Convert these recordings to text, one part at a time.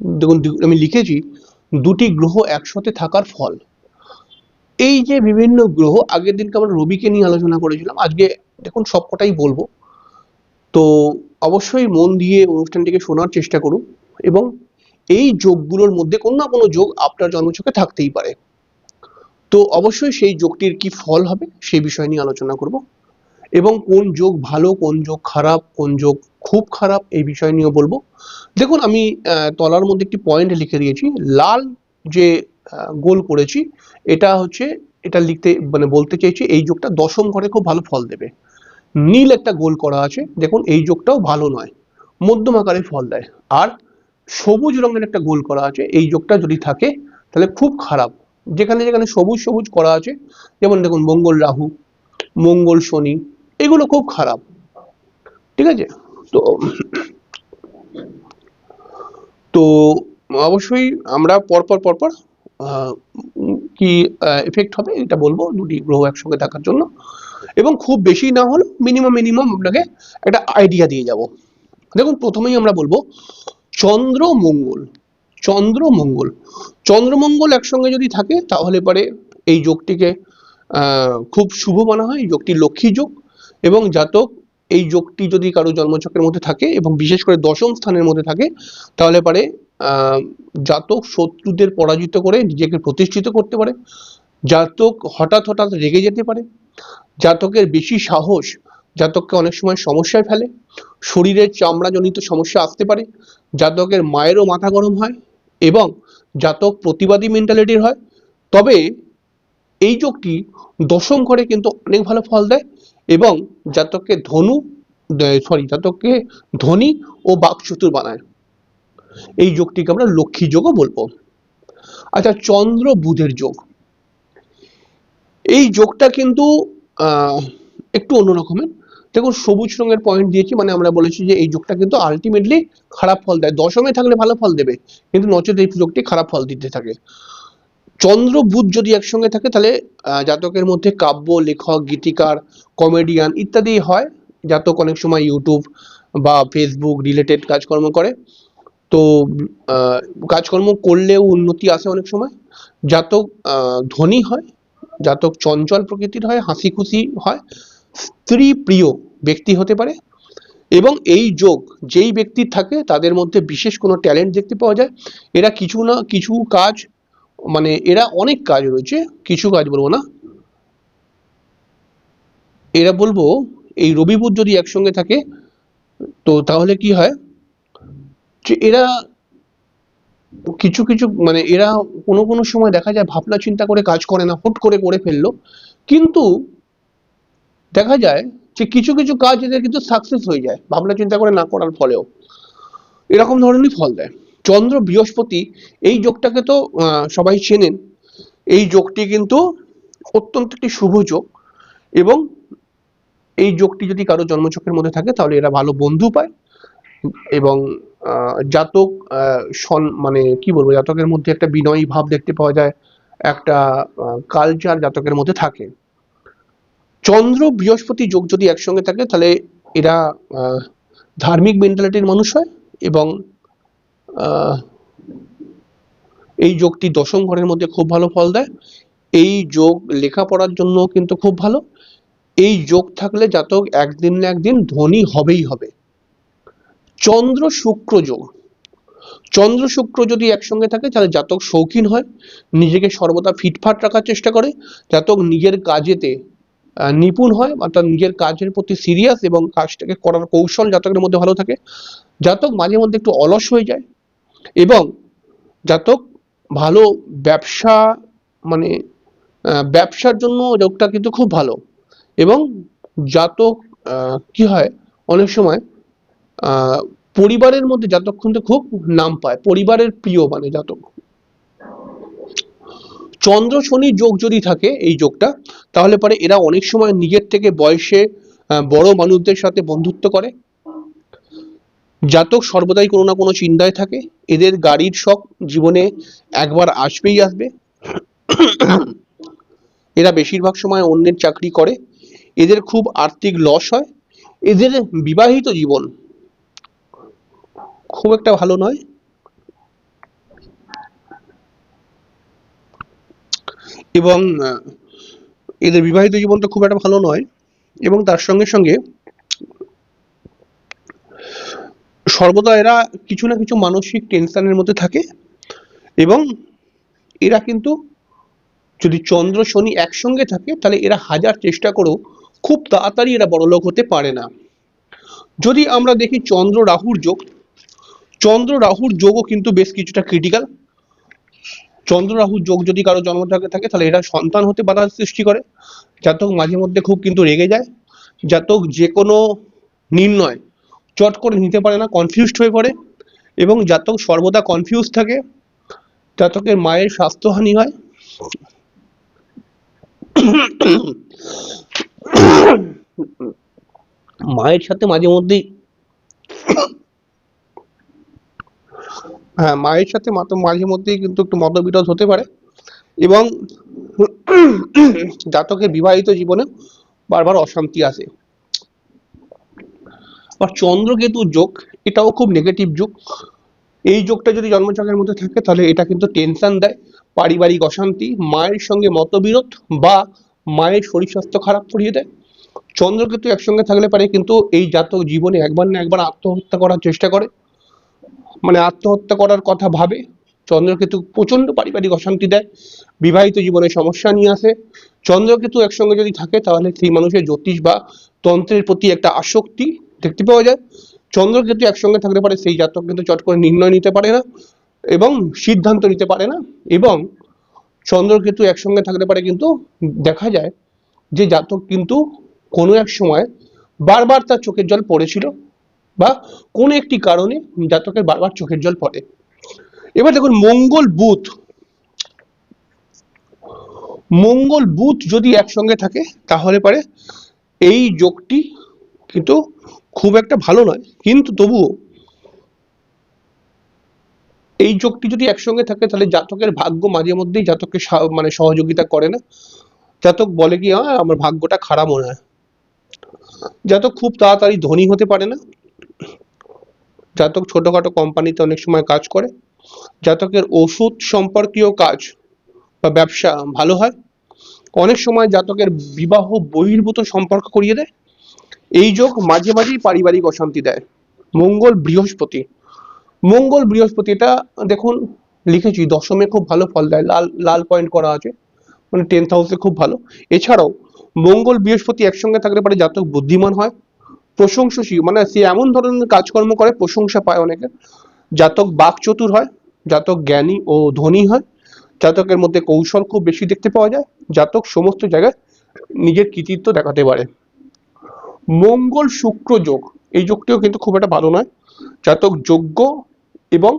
দেখুন আমি লিখেছি, দুটি গ্রহ একসাথে থাকার ফল। এই যে বিভিন্ন গ্রহ, আগের দিনকে আমরা রবিকে নিয়ে আলোচনা করেছিলাম, আজকে দেখুন সবকটাই বলব। তো অবশ্যই মন দিয়ে অনুষ্ঠানটিকে শোনার চেষ্টা করুন এবং এই যোগগুলোর মধ্যে কোনো না কোনো যোগ আপনার জন্মছকে থাকতেই পারে। তো অবশ্যই সেই যোগটির কি ফল হবে সেই বিষয় নিয়ে আলোচনা করব। এবং কোন যোগ ভালো, কোন যোগ খারাপ, কোন যোগ খুব খারাপ এই বিষয় নিয়ে বলব। দেখুন, আমি তলার মধ্যে একটি পয়েন্ট লিখে দিয়েছি। লাল যে গোল করেছি, এটা হচ্ছে, এটা লিখতে মানে বলতে চাইছি, এই যোগটা দশম ঘরে খুব ভালো ফল দেবে। নীল একটা গোল করা আছে, দেখুন, এই যোগটাও ভালো নয়, মধ্যম আকারে ফল দেয়। আর সবুজ রঙের একটা গোল করা আছে, এই যোগটা যদি থাকে, তাহলে খুব খারাপ। যেখানে যেখানে সবুজ সবুজ করা আছে, যেমন দেখুন, মঙ্গল রাহু, মঙ্গল শনি, এগুলো খুব খারাপ। ঠিক আছে? তো তো অবশ্যই আমরা পরপর পরপর কি এফেক্ট হবে এটা বলব দুটি গ্রহ একসঙ্গে থাকার জন্য। এবং খুব বেশি না হলেও মিনিমাম মিনিমাম আপনাকে একটা আইডিয়া দিয়ে যাব। দেখুন, প্রথমেই আমরা বলব চন্দ্র, মঙ্গল চন্দ্র, মঙ্গল। চন্দ্রমঙ্গল একসঙ্গে যদি থাকে, তাহলে পরে এই যোগটিকে খুব শুভ মানা হয় যোগটি লক্ষ্মী যোগ। এবং জাতক এই যোগটি যদি কারও জন্মচক্রের মধ্যে থাকে এবং বিশেষ করে দশম স্থানের মধ্যে থাকে, তাহলে পারে জাতক শত্রুদের পরাজিত করে নিজেকে প্রতিষ্ঠিত করতে পারে। জাতক হঠাৎ হঠাৎ রেগে যেতে পারে। জাতকের বেশি সাহস জাতককে অনেক সময় সমস্যায় ফেলে। শরীরের চামড়াজনিত সমস্যা আসতে পারে। জাতকের মায়েরও মাথা গরম হয় এবং জাতক প্রতিবাদী মেন্টালিটির হয়। তবে এই যোগটি দশম ঘরে কিন্তু অনেক ভালো ফল দেয়। এবং জাতককে ধনু সরি জাতককে ধনী ও বাকচতুর বানায়। এই যোগটিকে আমরা লক্ষ্মী যোগও বলব। আচ্ছা চন্দ্র বুধের যোগ। এই যোগটা কিন্তু একটু অন্য রকমের। দেখুন, সবুজ রঙের পয়েন্ট দিয়েছি মানে আমরা বলেছি যে এই যোগটা কিন্তু আলটিমেটলি খারাপ ফল দেয়। দশমে থাকলে ভালো ফল দেবে, কিন্তু নচেত এই যোগটি খারাপ ফল দিতে থাকে। চন্দ্র বুধ যদি একসঙ্গে থাকে, তাহলে জাতকের মধ্যে কাব্য, লেখক, গীতিকার কমেডিয়ান ইত্যাদি হয়। জাতক অনেক সময় ইউটিউব বা ফেসবুক রিলেটেড কাজকর্ম করে। তো কাজকর্ম করলেও উন্নতি আসে অনেক সময়। জাতক ধনী হয়, জাতক চঞ্চল প্রকৃতির হয়, হাসি খুশি হয়, স্ত্রী প্রিয় ব্যক্তি হতে পারে। এবং এই যোগ, যেই ব্যক্তির থাকে, তাদের মধ্যে বিশেষ কোনো ট্যালেন্ট দেখতে পাওয়া যায়। এরা কিছু না, কিছু কাজ মানে এরা অনেক কাজ রয়েছে, কিছু কাজ বলব না। এরা বলব, এই রবি বুধ যদি একসঙ্গে থাকে, তো তাহলে কি হয়? যে এরা কিছু কিছু মানে এরা কোনো কোনো সময় দেখা যায় ভাবনা চিন্তা করে কাজ করে না, হুট করে করে ফেলল। কিন্তু দেখা যায় যে কিছু কিছু কাজ এদের কিন্তু সাকসেস হয়ে যায়, ভাবনা চিন্তা করে না করার ফলেও। এরকম ধরনেরই ফল দেয়। চন্দ্র বৃহস্পতি, এই যোগটাকে তো সবাই চেনেন। এই যোগটি কিন্তু অত্যন্ত একটি শুভ যোগ এবং এই যোগটি যদি কারও জন্মচক্রের মধ্যে থাকে, তাহলে এরা ভালো বন্ধু পায় এবং জাতক সন- মানে কি বলব, জাতকের মধ্যে একটা বিনয়ী ভাব দেখতে পাওয়া যায়, একটা কালচার জাতকের মধ্যে থাকে। চন্দ্র বৃহস্পতি যোগ যদি একসঙ্গে থাকে, তাহলে এরা ধার্মিক মেন্টালিটির মানুষ হয় এবং এই যোগটি দশম ঘরের মধ্যে খুব ভালো ফল দেয়। এই যোগ লেখাপড়ার জন্য কিন্তু খুব ভালো। এই যোগ থাকলে জাতক একদিন না একদিন ধনী হবেই হবে। চন্দ্র শুক্র যোগ। চন্দ্র শুক্র যদি একসঙ্গে থাকে, তাহলে জাতক শৌখিন হয়, নিজেকে সর্বদা ফিটফাট রাখার চেষ্টা করে। জাতক নিজের কাজেতে নিপুণ হয়, অর্থাৎ নিজের কাজের প্রতি সিরিয়াস এবং কাজটাকে করার কৌশল জাতকের মধ্যে ভালো থাকে। জাতক মাঝে মধ্যে একটু অলস হয়ে যায়। এবং জাতক ভালো ব্যবসা মানে ব্যবসার জন্য যোগটা কিন্তু খুব ভালো। এবং জাতক কি হয়, অনেক সময় পরিবারের মধ্যে জাতক কিন্তু খুব নাম পায়, পরিবারের প্রিয় মানে জাতক। চন্দ্র, শনি যোগ যদি থাকে এই যোগটা, তাহলে পরে এরা অনেক সময় নিজের থেকে বয়সে বড় মানুষদের সাথে বন্ধুত্ব করে। জাতক সর্বদাই কোনো না কোনো চিন্তায় থাকে। এদের গাড়ির শখ জীবনে একবার আসবেই আসবে। এরা বেশিরভাগ সময় অন্যের চাকরি করে। এদের খুব আর্থিক লস হয়। এদের বিবাহিত জীবন খুব একটা ভালো নয়। এবং এদের বিবাহিত জীবনটা খুব একটা ভালো নয়। এবং তার সঙ্গে সঙ্গে সর্বদা এরা কিছু না কিছু মানসিক টেনশনের মধ্যে থাকে এবং এরা কিন্তু যদি চন্দ্র, শনি একসঙ্গে থাকে, তাহলে এরা হাজার চেষ্টা করেও খুব তাড়াতাড়ি এরা বড়লোক হতে পারে না। যদি আমরা দেখি চন্দ্র, রাহুর যোগ, চন্দ্র, রাহুর যোগও কিন্তু বেশ কিছুটা ক্রিটিক্যাল চন্দ্র, রাহুর যোগ যদি কারও জন্ম থাকে থাকে, তাহলে এরা সন্তান হতে বাধা সৃষ্টি করে। জাতক মাঝে মধ্যে খুব কিন্তু রেগে যায়। জাতক যে কোনো নির্ণয় চট করে নিতে পারে না কনফিউজড হয়ে পড়ে এবং জাতক সর্বদা কনফিউজ থাকে, জাতকের মায়ের স্বাস্থ্যহানি হয়। মায়ের সাথে মাঝে মধ্যেই হ্যাঁ মায়ের সাথে মাঝে মধ্যেই কিন্তু একটু মতবিরোধ হতে পারে এবং জাতকের বিবাহিত জীবনে বারবার অশান্তি আসে। আর চন্দ্রকেতু যোগ, এটাও খুব নেগেটিভ যোগ। এই যোগটা যদি জন্মচক্রের মধ্যে থাকে, তাহলে এটা কিন্তু টেনশন দেয়। পারিবারিক অশান্তি, মায়ের সঙ্গে মতবিরোধ বা মায়ের শরীর স্বাস্থ্য খারাপ করিয়ে দেয়। চন্দ্রকেতু একসঙ্গে থাকলে পারে কিন্তু এই জাতক জীবনে একবার না একবার আত্মহত্যা করার চেষ্টা করে। মানে আত্মহত্যা করার কথা ভাবে, চন্দ্রকেতু প্রচণ্ড পারিবারিক অশান্তি দেয়, বিবাহিত জীবনে সমস্যা নিয়ে আসে। চন্দ্রকেতু একসঙ্গে যদি থাকে, তাহলে সেই মানুষের জ্যোতিষ বা তন্ত্রের প্রতি একটা আসক্তি দেখতে পাওয়া যায়। চন্দ্র চন্দ্রকেতু একসঙ্গে থাকতে পারে, সেই জাতক কিন্তু চট করে নির্ণয় নিতে পারে না এবং সিদ্ধান্ত নিতে পারে না এবং চন্দ্র চন্দ্রকেতু একসঙ্গে থাকতে পারে কিন্তু দেখা যায় যে জাতক কিন্তু কোনো এক সময় বারবার তার চোখের জল পড়েছিল বা কোনো একটি কারণে জাতকের বারবার চোখের জল পড়ে। এবার দেখুন, মঙ্গল বুধ। মঙ্গল বুধ যদি একসঙ্গে থাকে, তাহলে পারে এই যোগটি কিন্তু খুব একটা ভালো নয় কিন্তু তবুও এই যোগটি যদি একসঙ্গে থাকে তাহলে জাতকের ভাগ্য মাঝে মধ্যেই জাতককে মানে সহযোগিতা করে না। জাতক বলে কি "আহ, আমার ভাগ্যটা খারাপ মনে হয়। জাতক খুব তাড়াতাড়ি ধনী হতে পারে না। জাতক ছোটখাটো কোম্পানিতে অনেক সময় কাজ করে। জাতকের ওষুধ সম্পর্কীয় কাজ বা ব্যবসা ভালো হয়। অনেক সময় জাতকের বিবাহ বহির্ভূত সম্পর্ক করিয়ে দেয়। এই যোগ মাঝে মাঝেই পারিবারিক অশান্তি দেয়। মঙ্গল বৃহস্পতি। মঙ্গল বৃহস্পতি এটা দেখুন, লিখেছি, দশমে খুব ভালো ফল দেয়, লাল লাল পয়েন্ট করা আছে মানে টেন্থ হাউসে খুব ভালো। এছাড়াও, মঙ্গল বৃহস্পতি একসঙ্গে থাকলে পারে জাতক বুদ্ধিমান হয়। প্রশংসশীল মানে সে এমন ধরনের কাজকর্ম করে, প্রশংসা পায় অনেকে। জাতক বাকচতুর হয়, জাতক জ্ঞানী ও ধনী হয়। জাতকের মধ্যে কৌশল খুব বেশি দেখতে পাওয়া যায়। জাতক সমস্ত জায়গায় নিজের কৃতিত্ব দেখাতে পারে। মঙ্গল শুক্র যোগ। এই যোগটিও কিন্তু খুব একটা ভালো নয়। জাতক যোগ্য এবং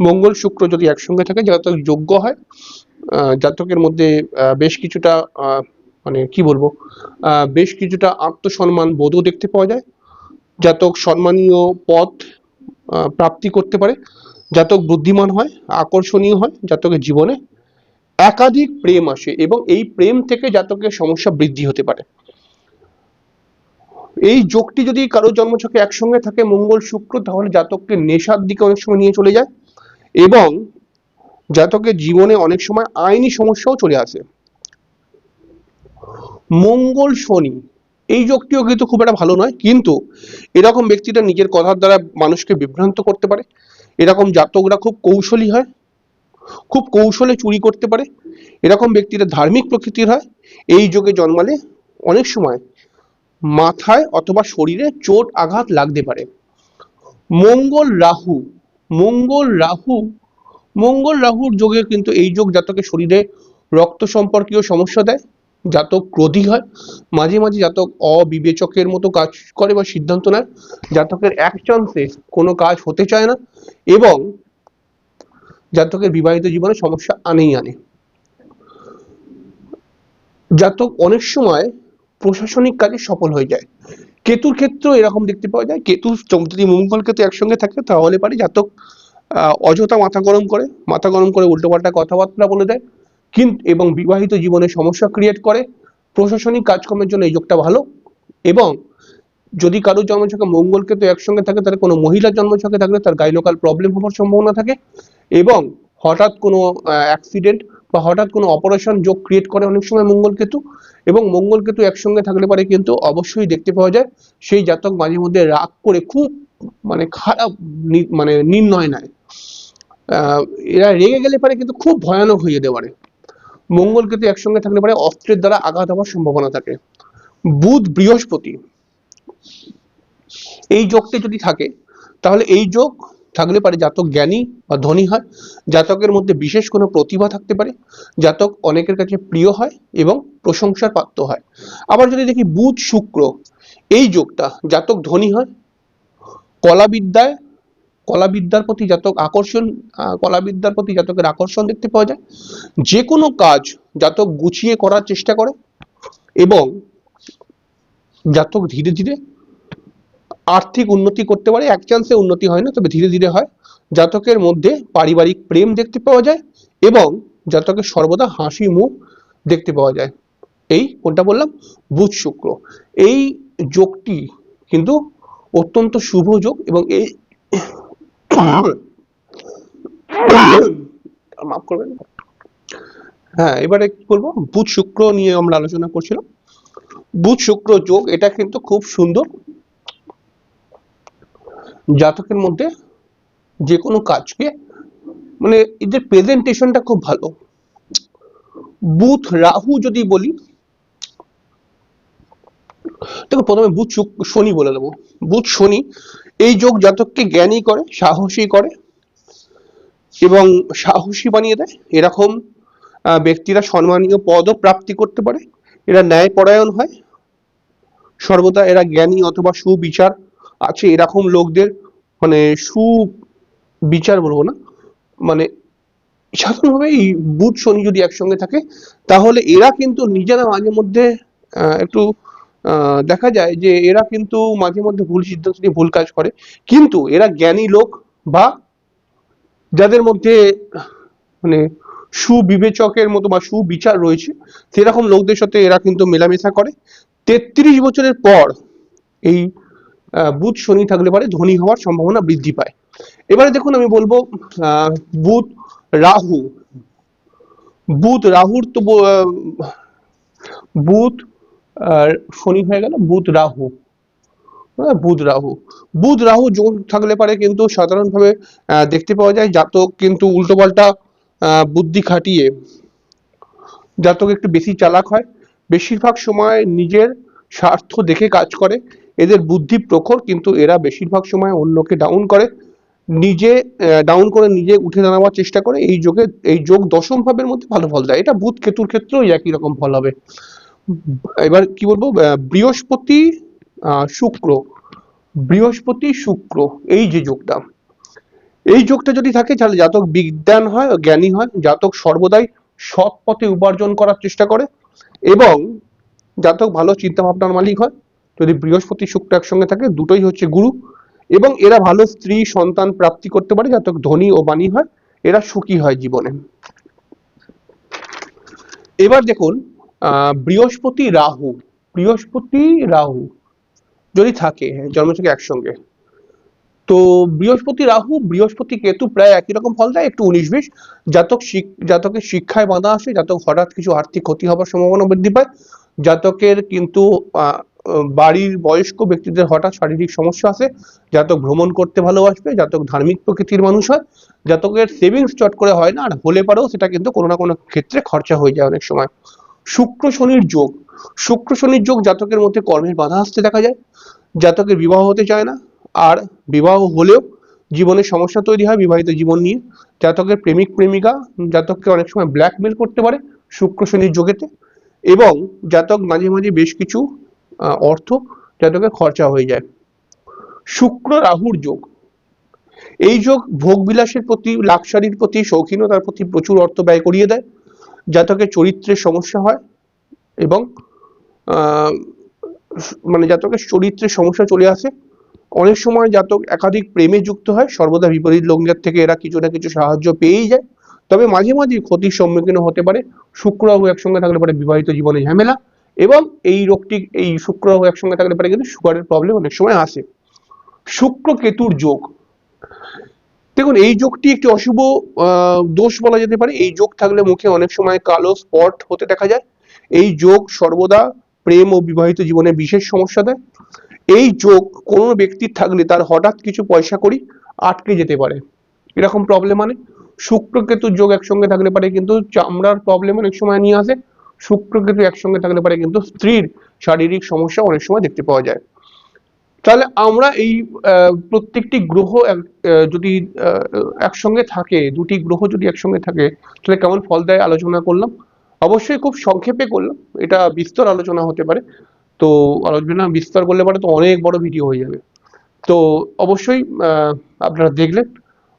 মঙ্গল শুক্র যদি একসঙ্গে থাকে, জাতক যোগ্য হয় জাতকের মধ্যে বেশ কিছুটা মানে কি বলব বেশ কিছুটা আত্মসম্মান বোধও দেখতে পাওয়া যায়। জাতক সম্মানীয় পথ প্রাপ্তি করতে পারে। জাতক বুদ্ধিমান হয়, আকর্ষণীয় হয় জাতকের জীবনে। একাধিক প্রেম আসে এবং এই প্রেম থেকে জাতকের সমস্যা বৃদ্ধি হতে পারে। এই যোগটি যদি কারও জন্মছকে একসঙ্গে থাকে মঙ্গল শুক্র, তাহলে জাতককে নেশার দিকে অনেক সময় নিয়ে চলে যায় এবং জাতকের জীবনে অনেক সময় আইনি সমস্যাও চলে আসে। মঙ্গল শনি, এই যোগটিও কিন্তু খুব একটা ভালো নয়, কিন্তু এরকম ব্যক্তিটা নিজের কথার দ্বারা মানুষকে বিভ্রান্ত করতে পারে, এরকম জাতকরা খুব কৌশলী হয়, খুব কৌশলে চুরি করতে পারে, এরকম ব্যক্তিরা ধার্মিক প্রকৃতির হয়, এই যোগে জন্মালে অনেক সময় মাথায় অথবা শরীরে চোট আঘাত লাগতে পারে। মঙ্গল রাহু মঙ্গল রাহু, মঙ্গল রাহুর যোগে কিন্তু এই যোগ জাতকের শরীরে রক্ত সম্পর্কীয় সমস্যা দেয়, জাতক ক্রোধী হয়, মাঝে মাঝে জাতক অবিবেচকের মতো কাজ করে বা সিদ্ধান্ত নেয়, জাতকের এক চান্সে কোনো কাজ হতে চায় না এবং জাতকের বিবাহিত জীবনে সমস্যা আনেই আনে। জাতক অনেক সময় প্রশাসনিক কাজে সফল হয়ে যায়। কেতুর ক্ষেত্রেও এরকম দেখতে পাওয়া যায়। কেতু যদি মঙ্গল কেতু একসঙ্গে থাকে তাহলে পারে জাতক অযথা মাথা গরম করে, মাথা গরম করে উল্টোপাল্টা কথাবার্তা বলে দেয়। কিন্তু এবং বিবাহিত জীবনে সমস্যা ক্রিয়েট করে। প্রশাসনিক কাজকর্মের জন্য এই যোগটা ভালো। এবং যদি কারোর জন্মছকে মঙ্গল কেতু একসঙ্গে থাকে, তাহলে কোনো মহিলার জন্মছকে থাকলে তার গাইনোকাল প্রবলেম হওয়ার সম্ভাবনা থাকে। এবং হঠাৎ কোনো অ্যাক্সিডেন্ট বা হঠাৎ কোনো অপারেশন যোগ ক্রিয়েট করে অনেক সময় মঙ্গল কেতু এবং মঙ্গল কেতু একসঙ্গে থাকলে পারে কিন্তু অবশ্যই দেখতে পাওয়া যায়। সেই জাতক মাঝে মধ্যে রাগ করে খুব মানে খারাপ মানে নির্ণয় নেয়। এরা রেগে গেলে পারে কিন্তু খুব ভয়ানক হয়ে যেতে পারে। মঙ্গল কেতু একসঙ্গে থাকলে পারে অস্ত্রের দ্বারা আঘাত হওয়ার সম্ভাবনা থাকে। বুধ বৃহস্পতি, এই যোগটি যদি থাকে, তাহলে এই যোগ থাকলে পারে জাতক জ্ঞানী বা ধনী হয়। জাতকের মধ্যে বিশেষ কোনো প্রতিভা থাকতে পারে। জাতক অনেকের কাছে প্রিয় হয় এবং প্রশংসার পাত্র হয়। আবার যদি দেখি বুধ শুক্র, এই যোগটা জাতক ধনী হয়। কলাবিদ্যায়, কলাবিদ্যার প্রতি জাতক আকর্ষণ কলাবিদ্যার প্রতি জাতকের আকর্ষণ দেখতে পাওয়া যায়। যে কোনো কাজ জাতক গুছিয়ে করার চেষ্টা করে এবং জাতক ধীরে ধীরে আর্থিক উন্নতি করতে পারে, এক চান্সে উন্নতি হয় না, তবে ধীরে ধীরে হয়। জাতকের মধ্যে পারিবারিক প্রেম দেখতে পাওয়া যায় এবং জাতকের সর্বদা হাসি মুখ দেখতে পাওয়া যায়। এই কোনটা বললাম? বুধ শুক্র। এই যোগটি কিন্তু অত্যন্ত শুভ যোগ এবং এই মাফ করবেন। হ্যাঁ এবারে কি বলব? বুধ শুক্র নিয়ে আমরা আলোচনা করছিলাম। বুধ শুক্র যোগ, এটা কিন্তু খুব সুন্দর। জাতকের মধ্যে যে কোনো কাজকে মানে এদের প্রেজেন্টেশনটা খুব ভালো। বুথ রাহু যদি বলি, দেখো প্রথমে বুধ শনি বলে দেবো। বুধ শনি, এই যোগ জাতককে জ্ঞানী করে, সাহসী করে, এবং সাহসী বানিয়ে দেয়। এরকম ব্যক্তিরা সম্মানীয় পদও প্রাপ্তি করতে পারে। এরা ন্যায়পরায়ণ হয়। সর্বদা এরা জ্ঞানী অথবা সুবিচার আছে এরকম লোকদের মানে সুবিচার বলব না মানে সাধারণভাবে এই বুধ শনি যদি একসঙ্গে থাকে, তাহলে এরা কিন্তু নিজেরা মাঝে মধ্যে একটু দেখা যায় যে এরা কিন্তু মাঝে মধ্যে ভুল সিদ্ধান্ত নিয়ে ভুল কাজ করে। কিন্তু এরা জ্ঞানী লোক বা যাদের মধ্যে মানে সুবিবেচকের মতো বা সুবিচার রয়েছে, সেরকম লোকদের সাথে এরা কিন্তু মেলামেশা করে। তেত্রিশ বছরের পর এই বুধ শনি থাকলে পারে ধনী হওয়ার সম্ভাবনা বৃদ্ধি পায়। এবারে দেখুন আমি বলব বুধ রাহু। বুধ রাহুর তো বুধ শনি হয়ে গেল বুধ রাহু। হ্যাঁ, বুধ রাহু। বুধ রাহু যোগ থাকলে পারে কিন্তু সাধারণভাবে দেখতে পাওয়া যায় জাতক কিন্তু উল্টোপাল্টা বুদ্ধি খাটিয়ে জাতক একটু বেশি চালাক হয়। বেশিরভাগ সময় নিজের স্বার্থ দেখে কাজ করে। এদের বুদ্ধি প্রখর, কিন্তু এরা বেশিরভাগ সময় অন্যকে ডাউন করে, নিজে ডাউন করে নিজে উঠে দাঁড়াবার চেষ্টা করে। এই যোগে, এই যোগ দশম ভাবের মধ্যে ভালো ফল দেয়। এটা বুধ কেতুর ক্ষেত্রেও একই রকম ফল হবে। এবার কি বলব? বৃহস্পতি শুক্র। বৃহস্পতি, শুক্র, এই যে যোগটা। এই যোগটা যদি থাকে, তাহলে জাতক বিজ্ঞান হয়, জ্ঞানী হয়, জাতক সর্বদাই সৎ পথে উপার্জন করার চেষ্টা করে, এবং জাতক ভালো চিন্তা ভাবনার মালিক হয়। যদি বৃহস্পতি শুক্র একসঙ্গে থাকে, দুটোই হচ্ছে গুরু। এবং এরা ভালো স্ত্রী, সন্তান প্রাপ্তি করতে পারে জাতক ধনী ও বাণী হয়। এরা সুখী হয় জীবনে। এবার দেখুন বৃহস্পতি রাহু। বৃহস্পতি রাহু যদি থাকে জন্মছকে একসঙ্গে, তো বৃহস্পতি রাহু, বৃহস্পতি কেতু প্রায় একই রকম ফল দেয়, একটু উনিশ বিশ। জাতক জাতকের শিক্ষায় বাধা আসে, জাতক হঠাৎ কিছু আর্থিক ক্ষতি হবার সম্ভাবনা বৃদ্ধি পায়। জাতকের কিন্তু বাড়ির বয়স্ক ব্যক্তিদের হঠাৎ শারীরিক সমস্যা আছে, জাতক ভ্রমণ করতে ভালোবাসবে, জাতক ধার্মিক প্রকৃতির মানুষ হয়, জাতকের সেভিংস চট করে হয় না, আর হলে পারেও সেটা কিন্তু কোনো না কোনো ক্ষেত্রে খরচা হয়ে যায় অনেক সময়। শুক্র শনির যোগ, শুক্র শনির যোগ জাতকের মধ্যে কর্মের বাধা আসতে দেখা যায়, জাতকের বিবাহ হতে চায় না, আর বিবাহ হলেও জীবনে সমস্যা তৈরি হয় বিবাহিত জীবন নিয়ে। জাতকের প্রেমিক প্রেমিকা, জাতককে অনেক সময় ব্ল্যাকমেল করতে পারে শুক্র শনির যোগেতে এবং জাতক মাঝে মাঝে বেশ কিছু অর্থ জাতকের খরচা হয়ে যায়। শুক্র রাহুর যোগ। এই যোগ ভোগ বিলাসের প্রতি, লাক্সারির প্রতি, শৌখিনতার প্রতি প্রচুর অর্থ ব্যয় করিয়ে দেয় জাতকের চরিত্রের সমস্যা হয় এবং মানে জাতকের চরিত্রের সমস্যা চলে আসে। অনেক সময় জাতক একাধিক প্রেমে যুক্ত হয়, সর্বদা বিপরীত লোকদের থেকে এরা কিছু না কিছু সাহায্য পেয়েই যায়। তবে মাঝে মাঝে ক্ষতির সম্মুখীন হতে পারে। শুক্র একসঙ্গে থাকলে পারে বিবাহিত জীবনে ঝামেলা। এবং এই রোগটি, এই শুক্র একসঙ্গে থাকলে পারে কিন্তু সুগারের প্রবলেম অনেক সময় আসে। শুক্র কেতুর যোগ। দেখুন, এই যোগটি একটি অশুভ দোষ বলা যেতে পারে। এই যোগ থাকলে মুখে অনেক সময় কালো স্পট হতে দেখা যায়। এই যোগ সর্বদা প্রেম ও বিবাহিত জীবনে বিশেষ সমস্যা দেয়। এই যোগ কোনো ব্যক্তির থাকলে তার হঠাৎ কিছু পয়সা করি আটকে যেতে পারে। এরকম প্রবলেম মানে। শুক্র কেতু যোগ একসঙ্গে থাকলে পারে কিন্তু চামড়ার প্রবলেম অনেক সময় নিয়ে আসে। শুক্র কেতু একসঙ্গে থাকলে পারে কিন্তু স্ত্রীর শারীরিক সমস্যা অনেক সময় দেখতে পাওয়া যায়। তাহলে আমরা এই প্রত্যেকটি গ্রহ যদি একসঙ্গে থাকে, দুটি গ্রহ যদি একসঙ্গে থাকে, তাহলে কেমন ফল দেয় আলোচনা করলাম। অবশ্যই খুব সংক্ষেপে করলাম, এটা বিস্তর আলোচনা হতে পারে। তো আলোচনা বিস্তার করলে পারে তো অনেক বড় ভিডিও হয়ে যাবে। তো অবশ্যই আপনারা দেখলেন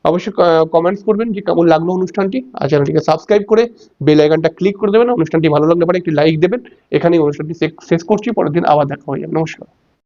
অবশ্যই কমেন্টস করবেন যে কেমন লাগল অনুষ্ঠানটি। আর চ্যানেলটিকে সাবস্ক্রাইব করে বেল আইকনটা ক্লিক করে দেবেন। অনুষ্ঠানটি ভালো লাগলে পরে একটি লাইক দেবেন। এখানেই অনুষ্ঠানটি শেষ- করছি। পরের দিন আবার দেখা হয়ে যাবে নমস্কার।